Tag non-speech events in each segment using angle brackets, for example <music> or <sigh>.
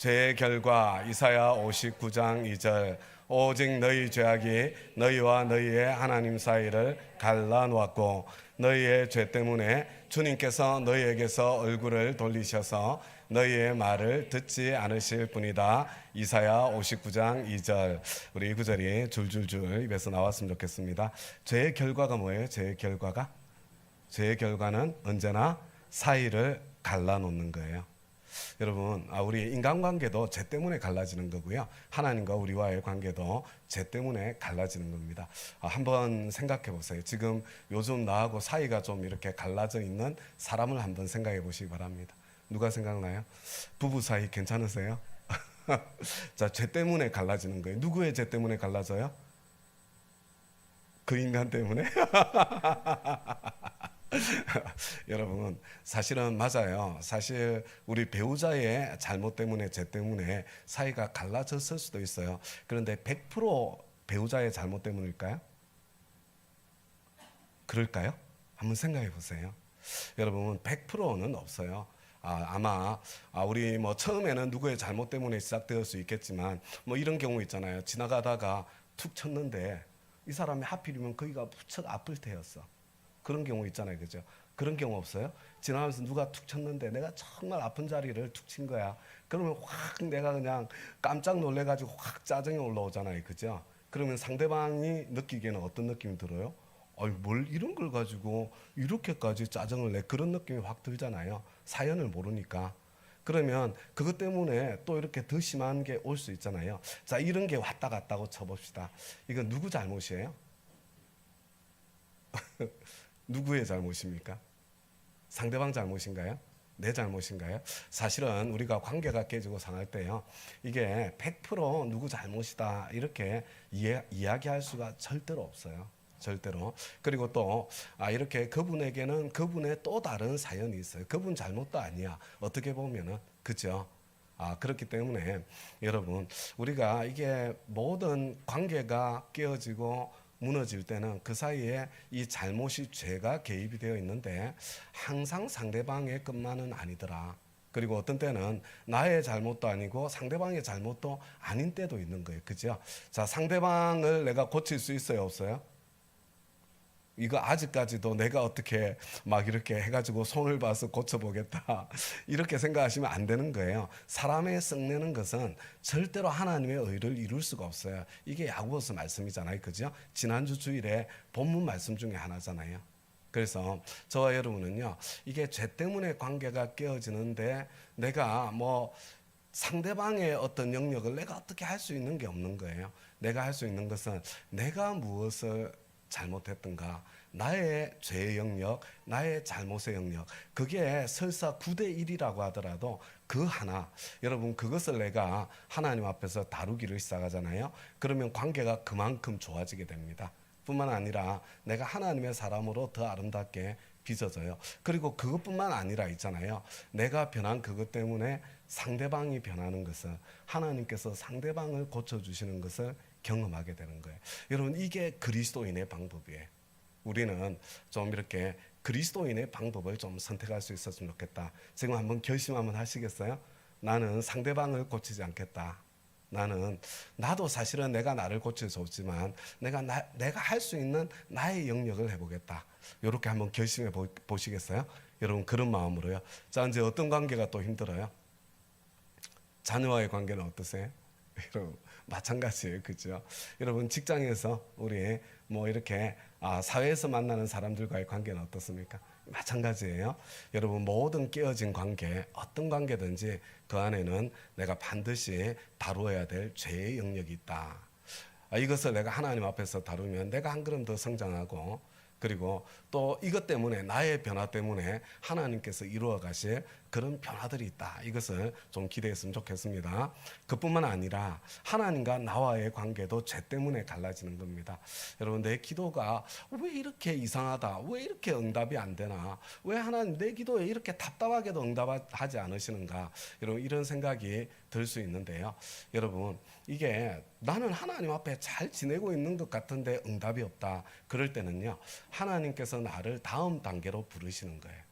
죄의 결과 이사야 59장 2절 오직 너희 죄악이 너희와 너희의 하나님 사이를 갈라놓았고 너희의 죄 때문에 주님께서 너희에게서 얼굴을 돌리셔서 너희의 말을 듣지 않으실 뿐이다. 이사야 59장 2절. 우리 이 구절이 줄줄줄 입에서 나왔으면 좋겠습니다. 죄의 결과가 뭐예요? 죄의 결과가? 죄의 결과는 언제나 사이를 갈라놓는 거예요. 여러분, 아, 우리 인간관계도 죄 때문에 갈라지는 거고요. 하나님과 우리와의 관계도 죄 때문에 갈라지는 겁니다. 아, 한번 생각해 보세요. 지금 요즘 나하고 사이가 좀 이렇게 갈라져 있는 사람을 한번 생각해 보시기 바랍니다. 누가 생각나요? 부부 사이 괜찮으세요? <laughs> 자, 죄 때문에 갈라지는 거예요. 누구의 죄 때문에 갈라져요? 그 인간 때문에? <laughs> <laughs> 여러분 사실은 맞아요. 사실 우리 배우자의 잘못 때문에 죄 때문에 사이가 갈라졌을 수도 있어요. 그런데 100% 배우자의 잘못 때문일까요? 그럴까요? 한번 생각해 보세요. 여러분 100%는 없어요. 아, 아마 아, 우리 뭐 처음에는 누구의 잘못 때문에 시작되었을 수 있겠지만 뭐 이런 경우 있잖아요. 지나가다가 툭 쳤는데 이 사람이 하필이면 거기가 무척 아플 때였어. 그런 경우 있잖아요. 그죠? 그런 경우 없어요? 지나가면서 누가 툭 쳤는데 내가 정말 아픈 자리를 툭 친 거야. 그러면 확 내가 그냥 깜짝 놀래가지고 확 짜증이 올라오잖아요. 그죠? 그러면 상대방이 느끼기에는 어떤 느낌이 들어요? 아이 뭘 이런 걸 가지고 이렇게까지 짜증을 내 그런 느낌이 확 들잖아요. 사연을 모르니까. 그러면 그것 때문에 또 이렇게 더 심한 게 올 수 있잖아요. 자, 이런 게 왔다 갔다고 쳐봅시다. 이건 누구 잘못이에요? <laughs> 누구의 잘못입니까? 상대방 잘못인가요? 내 잘못인가요? 사실은 우리가 관계가 깨지고 상할 때요. 이게 100% 누구 잘못이다 이렇게 이해, 이야기할 수가 절대로 없어요. 절대로. 그리고 또, 아, 이렇게 그분에게는 그분의 또 다른 사연이 있어요. 그분 잘못도 아니야. 어떻게 보면은. 그죠? 아, 그렇기 때문에 여러분, 우리가 이게 모든 관계가 깨어지고 무너질 때는 그 사이에 이 잘못이 죄가 개입이 되어 있는데 항상 상대방의 것만은 아니더라. 그리고 어떤 때는 나의 잘못도 아니고 상대방의 잘못도 아닌 때도 있는 거예요. 그죠? 자, 상대방을 내가 고칠 수 있어요? 없어요? 이거 아직까지도 내가 어떻게 막 이렇게 해가지고 손을 봐서 고쳐보겠다. <laughs> 이렇게 생각하시면 안 되는 거예요. 사람의 썩내는 것은 절대로 하나님의 의를 이룰 수가 없어요. 이게 야구보서 말씀이잖아요. 그죠? 지난주 주일에 본문 말씀 중에 하나잖아요. 그래서 저와 여러분은요, 이게 죄 때문에 관계가 깨어지는데 내가 뭐 상대방의 어떤 영역을 내가 어떻게 할 수 있는 게 없는 거예요. 내가 할 수 있는 것은 내가 무엇을 잘못했던가 나의 죄의 영역, 나의 잘못의 영역 그게 설사 9대 1이라고 하더라도 그 하나 여러분 그것을 내가 하나님 앞에서 다루기를 시작하잖아요. 그러면 관계가 그만큼 좋아지게 됩니다. 뿐만 아니라 내가 하나님의 사람으로 더 아름답게 빚어져요. 그리고 그것뿐만 아니라 있잖아요. 내가 변한 그것 때문에 상대방이 변하는 것을 하나님께서 상대방을 고쳐주시는 것을 경험하게 되는 거예요. 여러분 이게 그리스도인의 방법이에요. 우리는 좀 이렇게 그리스도인의 방법을 좀 선택할 수 있었으면 좋겠다. 지금 한번 결심 한번 하시겠어요? 나는 상대방을 고치지 않겠다. 나는 나도 사실은 내가 나를 고칠 수 없지만 내가 나, 내가 할 수 있는 나의 영역을 해보겠다. 이렇게 한번 결심해 보, 보시겠어요? 여러분 그런 마음으로요. 자 이제 어떤 관계가 또 힘들어요? 자녀와의 관계는 어떠세요? <laughs> 여러분 마찬가지예요, 그죠? 여러분 직장에서 우리 뭐 이렇게 아, 사회에서 만나는 사람들과의 관계는 어떻습니까? 마찬가지예요. 여러분 모든 깨어진 관계, 어떤 관계든지 그 안에는 내가 반드시 다루어야 될 죄의 영역이 있다. 아, 이것을 내가 하나님 앞에서 다루면 내가 한 걸음 더 성장하고 그리고 또 이것 때문에 나의 변화 때문에 하나님께서 이루어 가실 그런 변화들이 있다. 이것을 좀 기대했으면 좋겠습니다. 그뿐만 아니라 하나님과 나와의 관계도 죄 때문에 갈라지는 겁니다. 여러분 내 기도가 왜 이렇게 이상하다? 왜 이렇게 응답이 안 되나? 왜 하나님 내 기도에 이렇게 답답하게도 응답하지 않으시는가? 여러분 이런 생각이 들 수 있는데요. 여러분 이게 나는 하나님 앞에 잘 지내고 있는 것 같은데 응답이 없다. 그럴 때는요. 하나님께서 나를 다음 단계로 부르시는 거예요.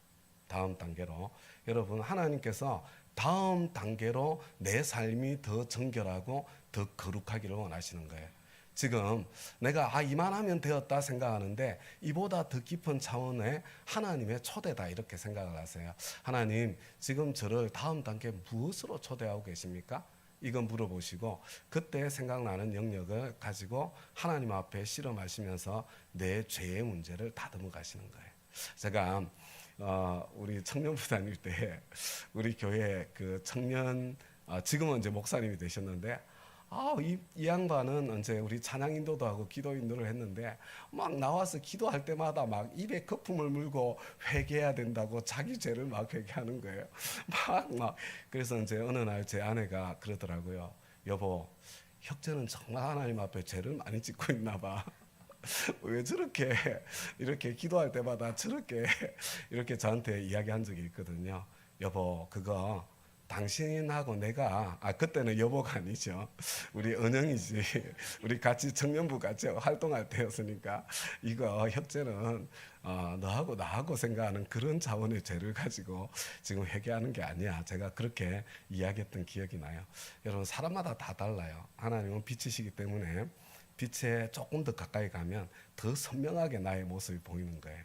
다음 단계로. 여러분 하나님께서 다음 단계로 내 삶이 더 정결하고 더 거룩하기를 원하시는 거예요. 지금 내가 아 이만하면 되었다 생각하는데 이보다 더 깊은 차원의 하나님의 초대다 이렇게 생각을 하세요. 하나님 지금 저를 다음 단계 무엇으로 초대하고 계십니까? 이건 물어보시고 그때 생각나는 영역을 가지고 하나님 앞에 실험하시면서 내 죄의 문제를 다듬어 가시는 거예요. 제가 어, 우리 청년부 다닐 때 우리 교회 그 청년 어, 지금은 이제 목사님이 되셨는데 아, 이, 이 양반은 이제 우리 찬양 인도도 하고 기도 인도를 했는데 막 나와서 기도할 때마다 막 입에 거품을 물고 회개해야 된다고 자기 죄를 막 회개하는 거예요. <laughs> 막 막 그래서 이제 어느 날 제 아내가 그러더라고요. 여보, 혁재는 정말 하나님 앞에 죄를 많이 짓고 있나 봐. <laughs> 왜 저렇게 <laughs> 이렇게 기도할 때마다 저렇게 <laughs> 이렇게 저한테 이야기한 적이 있거든요. 여보, 그거 당신하고 내가 아 그때는 여보가 아니죠. 우리 은영이지. 우리 같이 청년부 같이 활동할 때였으니까 이거 혁재는 어, 너하고 나하고 생각하는 그런 자원의 죄를 가지고 지금 회개하는 게 아니야. 제가 그렇게 이야기했던 기억이 나요. 여러분 사람마다 다 달라요. 하나님은 빛이시기 때문에 빛에 조금 더 가까이 가면 더 선명하게 나의 모습이 보이는 거예요.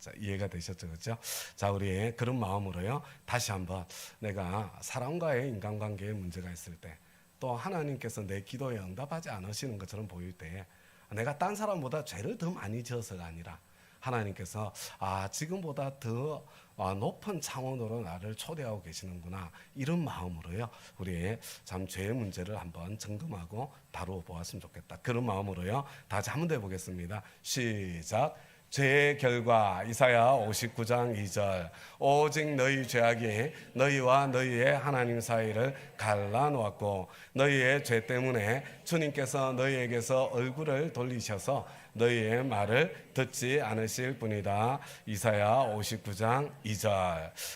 자, 이해가 되셨죠? 그렇죠? 자, 우리 그런 마음으로요. 다시 한번 내가 사람과의 인간관계에 문제가 있을 때 또 하나님께서 내 기도에 응답하지 않으시는 것처럼 보일 때 내가 딴 사람보다 죄를 더 많이 지어서가 아니라 하나님께서 아 지금보다 더 아, 높은 차원으로 나를 초대하고 계시는구나. 이런 마음으로요 우리 참 죄의 문제를 한번 점검하고 다루어 보았으면 좋겠다. 그런 마음으로요. 다 같이 한번 더 해보겠습니다. 시작. 죄의 결과. 이사야 59장 2절 오직 너희 죄악이 너희와 너희의 하나님 사이를 갈라놓았고 너희의 죄 때문에 주님께서 너희에게서 얼굴을 돌리셔서 너희의 말을 듣지 않으실 뿐이다. 이사야 59장 2절.